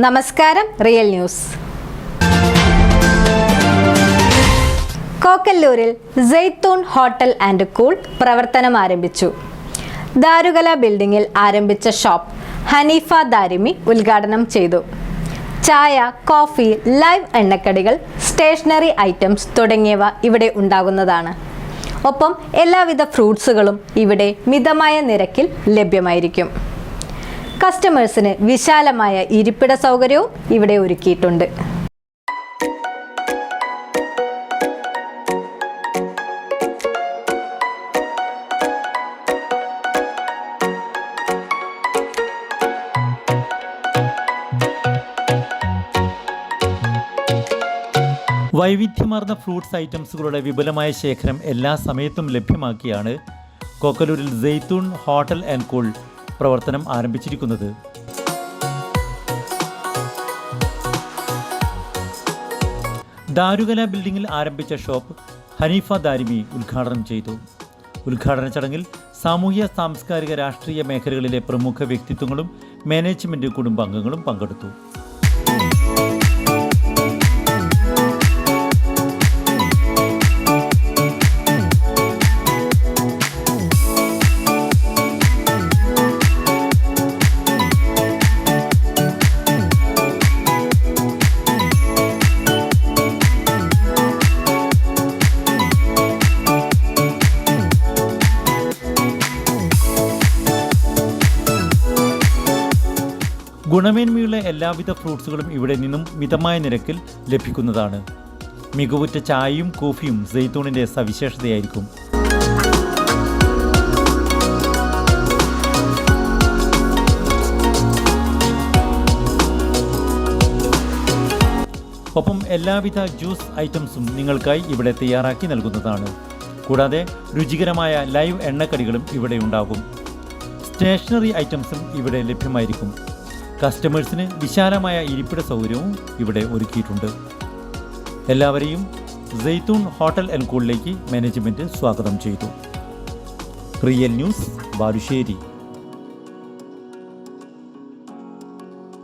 നമസ്കാരം real news. കോക്കല്ലൂരിൽ ജെയ്ത്തൂൺ hotel and cool പ്രവർത്തനം ആരംഭിച്ചു. ദാരുകല ബിൽഡിംഗിൽ ആരംഭിച്ച ഷോപ്പ് ഹനീഫ ദാരിമി ഉദ്ഘാടനം ചെയ്തു. ചായ കോഫി ലൈവ് എണ്ണക്കടികൾ സ്റ്റേഷനറി ഐറ്റംസ് തുടങ്ങിയവ ഇവിടെ ഉണ്ടാകുന്നതാണ്. ഒപ്പം എല്ലാവിധ ഫ്രൂട്ട്സുകളും ഇവിടെ മിതമായ നിരക്കിൽ ലഭ്യമായിരിക്കും. കസ്റ്റമേഴ്സിന് വിശാലമായ ഇരിപ്പിട സൗകര്യവും ഇവിടെ ഒരുക്കിയിട്ടുണ്ട്. വൈവിധ്യമാർന്ന ഫ്രൂട്ട്സ് ഐറ്റംസുകളുടെ വിപുലമായ ശേഖരം എല്ലാ സമയത്തും ലഭ്യമാക്കിയാണ്. കൊക്കലൂരിൽ ജെയ്ത്തൂൺ ഹോട്ടൽ ആൻഡ് കൂൾ പ്രവർത്തനം ആരംഭിച്ചിരിക്കുന്നത്. ദാരുകല ബിൽഡിംഗിൽ ആരംഭിച്ച ഷോപ്പ് ഹനീഫ ദാരിമി ഉദ്ഘാടനം ചെയ്തു. ഉദ്ഘാടന ചടങ്ങിൽ സാമൂഹ്യ സാംസ്കാരിക രാഷ്ട്രീയ മേഖലകളിലെ പ്രമുഖ വ്യക്തിത്വങ്ങളും മാനേജ്മെന്റ് കുടുംബാംഗങ്ങളും പങ്കെടുത്തു. ഗുണമേന്മയുള്ള എല്ലാവിധ ഫ്രൂട്ട്സുകളും ഇവിടെ നിന്നും മിതമായ നിരക്കിൽ ലഭിക്കുന്നതാണ്. മികവുറ്റ ചായയും കോഫിയും സെയ്ത്തൂണിന്റെ സവിശേഷതയായിരിക്കും. ഒപ്പം എല്ലാവിധ ജ്യൂസ് ഐറ്റംസും നിങ്ങൾക്കായി ഇവിടെ തയ്യാറാക്കി നൽകുന്നതാണ്. കൂടാതെ രുചികരമായ ലൈവ് എണ്ണക്കടികളും ഇവിടെ ഉണ്ടാകും. സ്റ്റേഷനറി ഐറ്റംസും ഇവിടെ ലഭ്യമായിരിക്കും. കസ്റ്റമേഴ്സിന് വിശാലമായ ഇരിപ്പിട സൗകര്യവും ഇവിടെ ഒരുക്കിയിട്ടുണ്ട്. എല്ലാവരെയും സെയ്തൂൺ ഹോട്ടൽ ആൻഡ് കൂളിലേക്ക് മാനേജ്മെന്റ് സ്വാഗതം ചെയ്തു. Real news Balussery